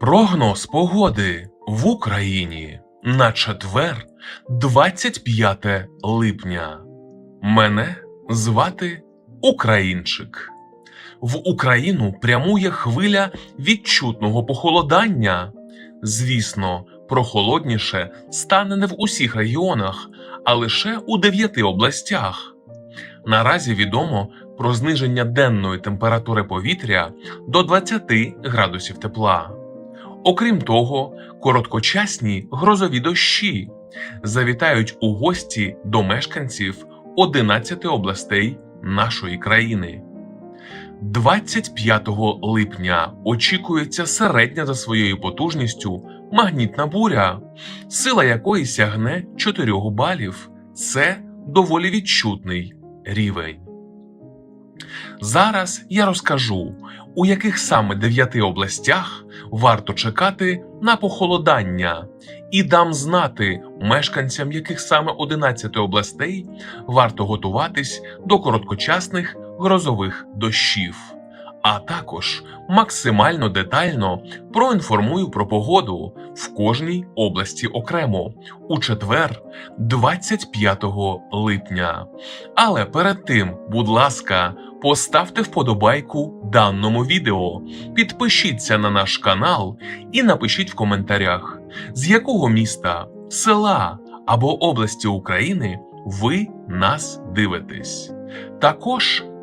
Прогноз погоди в Україні на четвер, 25 липня. Мене звати Українчик. В Україну прямує хвиля відчутного похолодання. Звісно, прохолодніше стане не в усіх регіонах, а лише у дев'яти областях. Наразі відомо про зниження денної температури повітря до 20 градусів тепла. Окрім того, короткочасні грозові дощі завітають у гості до мешканців 11 областей нашої країни. 25 липня очікується середня за своєю потужністю магнітна буря, сила якої сягне 4 балів. Це доволі відчутний рівень. Зараз я розкажу, у яких саме дев'яти областях варто чекати на похолодання, і дам знати мешканцям яких саме 11 областей варто готуватись до короткочасних грозових дощів. А також максимально детально проінформую про погоду в кожній області окремо у четвер, 25 липня. Але перед тим, будь ласка, поставте вподобайку даному відео, підпишіться на наш канал і напишіть в коментарях, з якого міста, села або області України ви нас дивитесь. Також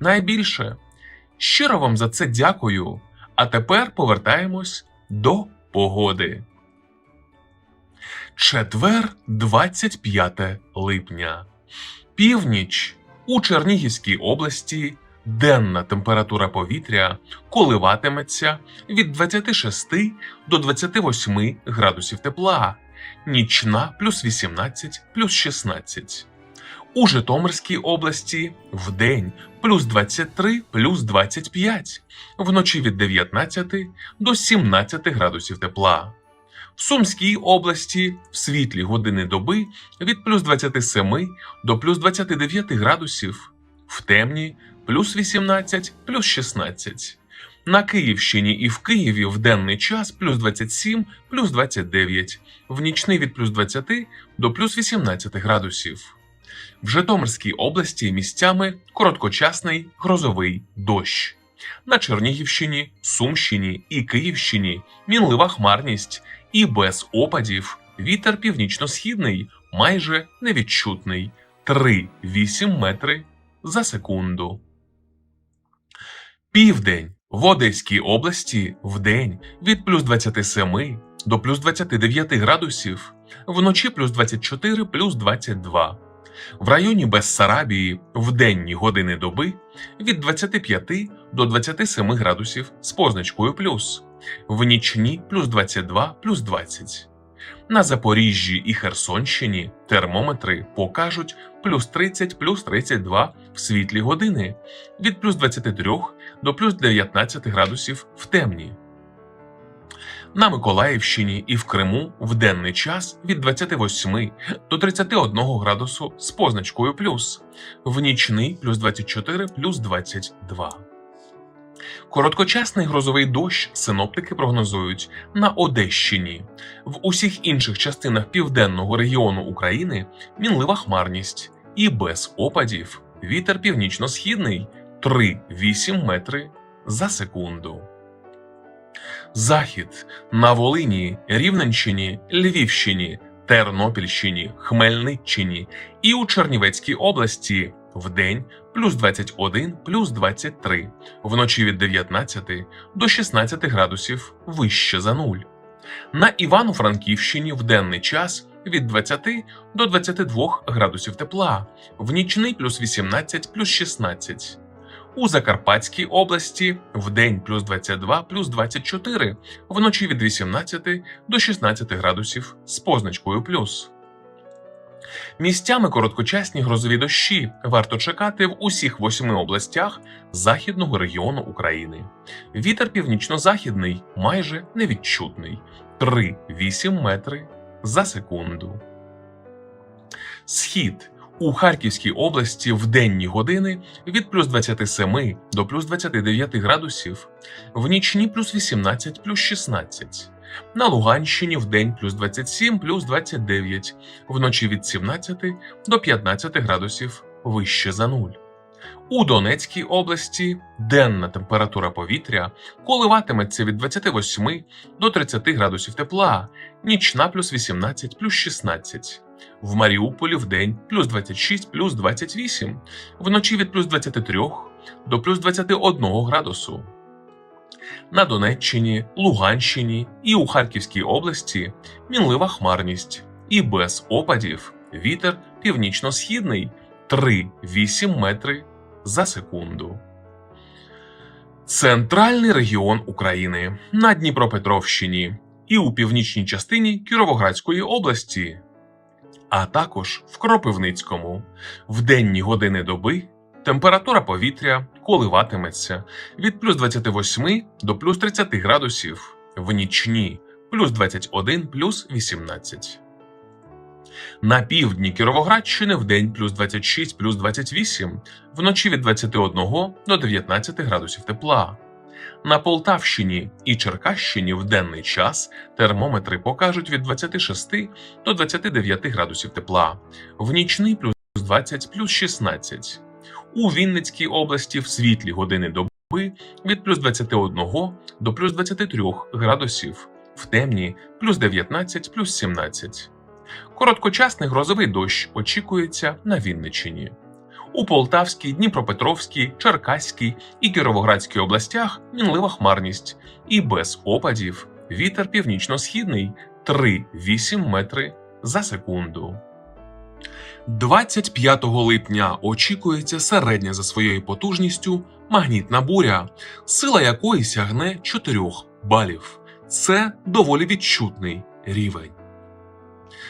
найбільше. Щиро вам за це дякую. А тепер повертаємось до погоди. Четвер, 25 липня. Північ у Чернігівській області денна температура повітря коливатиметься від 26 до 28 градусів тепла, нічна плюс 18 плюс 16. У Житомирській області вдень плюс 23 плюс 25, вночі від 19 до 17 градусів тепла. В Сумській області в світлі години доби від плюс 27 до плюс 29 градусів, в темні плюс 18 плюс 16. На Київщині і в Києві в денний час плюс 27 плюс 29, в нічний від плюс 20 до плюс 18 градусів. В Житомирській області місцями короткочасний грозовий дощ. На Чернігівщині, Сумщині і Київщині мінлива хмарність і без опадів вітер північно-східний майже невідчутний 3-8 метри за секунду. Південь в Одеській області вдень від плюс 27 до плюс 29 градусів, вночі плюс 24 плюс 22. В районі Бессарабії в денні години доби від 25 до 27 градусів з позначкою плюс, в нічні плюс 22 плюс 20. На Запоріжжі і Херсонщині термометри покажуть плюс 30 плюс 32 в світлі години від плюс 23 до плюс 19 градусів в темні. На Миколаївщині і в Криму в денний час від 28 до 31 градусу з позначкою плюс, в нічний плюс 24 плюс 22. Короткочасний грозовий дощ синоптики прогнозують на Одещині. В усіх інших частинах південного регіону України мінлива хмарність і без опадів вітер північно-східний 3-8 метри за секунду. Захід на Волині, Рівненщині, Львівщині, Тернопільщині, Хмельниччині і у Чернівецькій області вдень плюс 21 плюс 23, вночі від 19 до 16 градусів вище за нуль. На Івано-Франківщині в денний час від 20 до 22 градусів тепла, в нічний плюс 18 плюс 16. У Закарпатській області вдень плюс 22 плюс 24, вночі від 18 до 16 градусів з позначкою плюс. Місцями короткочасні грозові дощі варто чекати в усіх восьми областях західного регіону України. Вітер північно-західний майже невідчутний 3-8 метри за секунду. Схід у Харківській області в денні години від плюс 27 до плюс 29 градусів, в нічні плюс 18 плюс 16. На Луганщині в день плюс 27 плюс 29, вночі від 17 до 15 градусів вище за нуль. У Донецькій області денна температура повітря коливатиметься від 28 до 30 градусів тепла, нічна плюс 18 плюс 16. В Маріуполі в день плюс 26 плюс 28, вночі від плюс 23 до плюс 21 градусу. На Донеччині, Луганщині і у Харківській області мінлива хмарність. І без опадів. Вітер північно-східний 3-8 метри за секунду. Центральний регіон України. На Дніпропетровщині і у північній частині Кіровоградської області, а також в Кропивницькому. В денні години доби температура повітря коливатиметься від плюс 28 до плюс 30 градусів, в нічні плюс 21 плюс 18. На півдні Кіровоградщини в день плюс 26 плюс 28, вночі від 21 до 19 градусів тепла. На Полтавщині і Черкащині в денний час термометри покажуть від 26 до 29 градусів тепла, в нічний плюс 20 плюс 16. У Вінницькій області в світлі години доби від плюс 21 до плюс 23 градусів, в темні плюс 19 плюс 17. Короткочасний грозовий дощ очікується на Вінниччині. У Полтавській, Дніпропетровській, Черкаській і Кіровоградській областях мінлива хмарність і без опадів вітер північно-східний 3-8 метри за секунду. 25 липня очікується середня за своєю потужністю магнітна буря, сила якої сягне 4 балів. Це доволі відчутний рівень.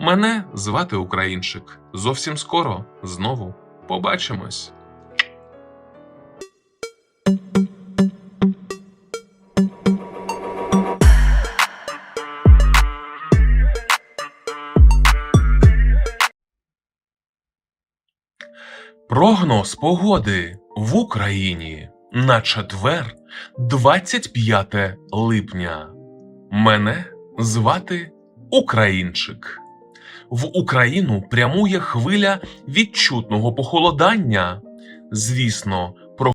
Мене звати Українчик. Зовсім скоро знову побачимось. Прогноз погоди в Україні на четвер, 25 липня. Мене звати Українчик. В Україну прямує хвиля відчутного похолодання. Звісно,